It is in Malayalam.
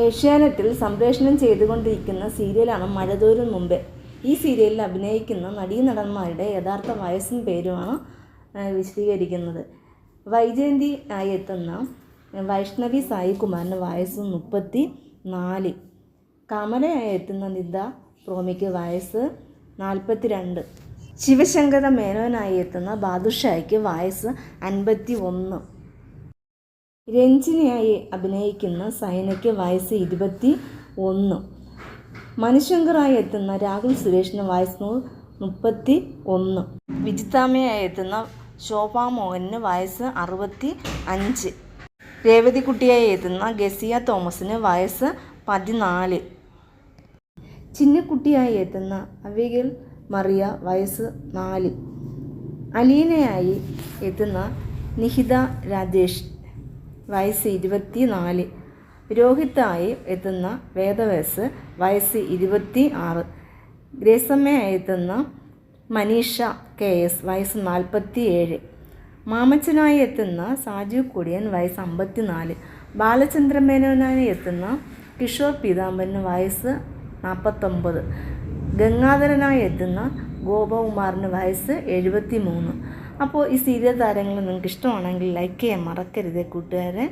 ഏഷ്യാനെറ്റിൽ സംപ്രേഷണം ചെയ്തുകൊണ്ടിരിക്കുന്ന സീരിയലാണ് മഴതോരും മുമ്പേ. ഈ സീരിയലിൽ അഭിനയിക്കുന്ന നടീനടന്മാരുടെ യഥാർത്ഥ വയസ്സും പേരുമാണ് വിശദീകരിക്കുന്നത്. വൈജയന്തി ആയി എത്തുന്ന വൈഷ്ണവി സായികുമാറിന് വയസ്സ് മുപ്പത്തി നാല് കമലയായി എത്തുന്ന നിത പ്രോമിക്ക് വയസ്സ് നാൽപ്പത്തി രണ്ട് ശിവശങ്കര മേനോനായി എത്തുന്ന ബാദുഷായ്ക്ക് വയസ്സ് അൻപത്തി ഒന്ന് രഞ്ജിനിയായി അഭിനയിക്കുന്ന സൈനയ്ക്ക് വയസ്സ് ഇരുപത്തി ഒന്ന്. മനുശങ്കറായി എത്തുന്ന രാഹുൽ സുരേഷിന് വയസ്സ് മുപ്പത്തി ഒന്ന്. വിജിതാമയായി എത്തുന്ന ശോഭാ മോഹന് വയസ്സ് അറുപത്തി അഞ്ച്. രേവതിക്കുട്ടിയായി എത്തുന്ന ഗസിയ തോമസിന് വയസ്സ് പതിനാല്. ചിന്നക്കുട്ടിയായി എത്തുന്ന അവിഗൽ മറിയ വയസ്സ് നാല്. അലീനയായി എത്തുന്ന നിഹിത രാജേഷ്. വയസ്സ് ഇരുപത്തി നാല് രോഹിത്തായി എത്തുന്ന വേദവേസ് വയസ്സ് ഇരുപത്തി ആറ് ഗ്രേസമ്മയായി എത്തുന്ന മനീഷ കെ എസ് വയസ്സ് നാൽപ്പത്തി ഏഴ് മാമച്ചനായി എത്തുന്ന സാജു കുടിയൻ വയസ്സ് അമ്പത്തി നാല് ബാലചന്ദ്രമേനോനായി എത്തുന്ന കിഷോർ പീതാംബരന് വയസ്സ് നാൽപ്പത്തൊമ്പത് ഗംഗാധരനായി എത്തുന്ന ഗോപകുമാറിന് വയസ്സ് എഴുപത്തി മൂന്ന് അപ്പോൾ ഈ സീരിയൽ താരങ്ങൾ നിങ്ങൾക്ക് ഇഷ്ടമാണെങ്കിൽ ലൈക്ക് ചെയ്യാൻ മറക്കരുത് കൂട്ടുകാരെ.